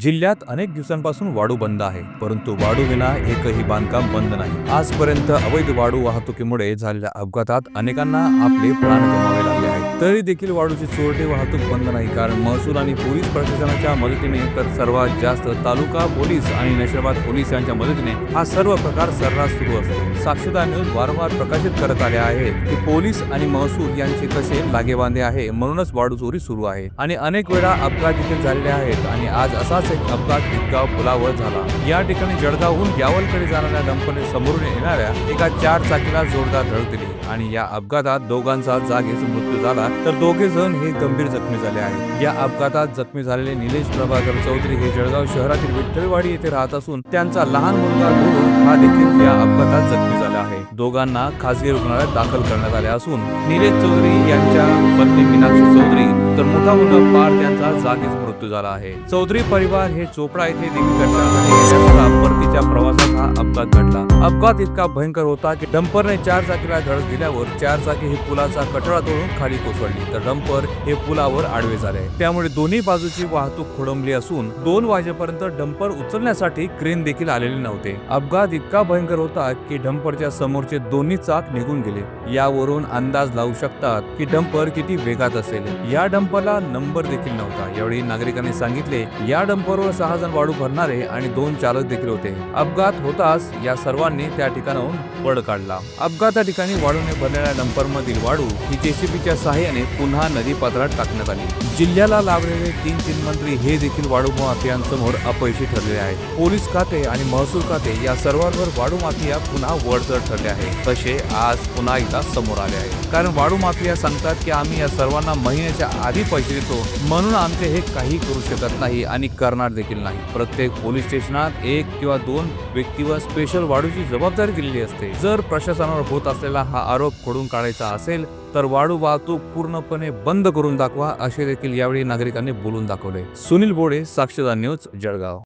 जिल्ह्यात अनेक दिवसांपासून वाडू बंद आहे परंतु वाळू विना एकही बांधकाम बंद नाही. आजपर्यंत अवैध वाडू वाहतुकीमुळे झालेल्या अपघातात अनेकांना आपले प्राण गमावे लागले तरी देखील वाळूची चोरटे वाहतूक बंद नाही. कारण महसूल आणि पोलीस प्रशासनाच्या मदतीने तर सर्वात जास्त तालुका पोलीस आणि नशिबाद पोलीस यांच्या मदतीने हा सर्व प्रकार सर्रास सुरू असतो. साक्षीदार न्यूज वारंवार प्रकाशित करत आले आहे की पोलीस आणि महसूल यांचे कसे लागेबांधे आहे म्हणूनच वाळू चोरी सुरू आहे. आणि अनेक वेळा अपघात देखील झालेले आहेत आणि आज असाच एक अपघात गिरगाव पुलावर झाला. या ठिकाणी जळगावहून यावलकडे जाणाऱ्या डंपरने समोरून येणाऱ्या एका चार चाकीला जोरदार धडक दिली. आणि या अपघातात दोघांचा जागीच मृत्यू झाला. तर दोघे जण हे गंभीर जखमी झाले आहेत. या अपघातात जखमी झालेले निलेश प्रभाकर चौधरी हे जळगाव शहरातील विठ्ठलवाडी येथे राहत असून त्यांचा लहान मुलगा हा देखील या अपघातात जखमी झाला आहे. दोघांना खासगी रुग्णालयात दाखल करण्यात आले असून निलेश चौधरी यांच्या पत्नी मीनाक्षी चौधरी तर मोठा मुलगा पार त्यांचा जागीच मृत्यू झाला आहे. चौधरी परिवार हे चोपडा येथे देखील घटना परतीच्या प्रवासात हा अपघात घडला. अपघात इतका भयंकर होता की डंपरने चार चाकीला धडक दिल्यावर चार चाकी हे पुलाचा कठडा तोडून खाली कोसळली. तर डंपर हे पुलावर आडवे झाले. त्यामुळे दोन्ही बाजूची वाहतूक खोळंबली असून दोन वाजेपर्यंत डंपर उचलण्यासाठी क्रेन देखील आलेले नव्हते. अपघात इतका भयंकर होता की डंपरच्या समोरचे दोन्ही चाक निघून गेले. यावरून अंदाज लावू शकतात की डंपर किती वेगात असेल. या डंपरला नंबर देखील नव्हता. यावेळी नागरिकांनी सांगितले या डंपरवर सहा जण वाळू भरणारे आणि दोन चालक देखील होते. अपघात होताच या सर्वांनी त्या ठिकाणाहून पळ काढला. अपघाता ठिकाणी वाळूने भरलेल्या डंपर मधील वाळू ही जेसीबीच्या सहाय्याने पुन्हा नदी पात्रात टाकण्यात आली. जिल्ह्याला लाभलेले तीन तीन मंत्री हे देखील वाळू माफियांसमोर अपयशी ठरले आहेत. पोलीस खाते आणि महसूल खाते या सर्वांवर वाळू माफिया पुन्हा वरचढ ठरले आहे तसे आज पुन्हा एकदा समोर आले आहे कारण वाळू माफिया सांगतात की आम्ही या सर्वांना महिन्याच्या आधी पैसे देतो. म्हणून आमचे हे काही करू शकत नाही आणि करणार देखील नाही. प्रत्येक पोलीस स्टेशनात एक किंवा दोन व्यक्तीवर स्पेशल वाढूची जबाबदारी दिलेली असते. जर प्रशासनावर होत असलेला हा आरोप खोडून काढायचा असेल तर वाळू वाहतूक पूर्णपणे बंद करून दाखवा असे देखील यावेळी नागरिकांनी बोलून दाखवले. सुनील बोडे साक्षीदार न्यूज जळगाव.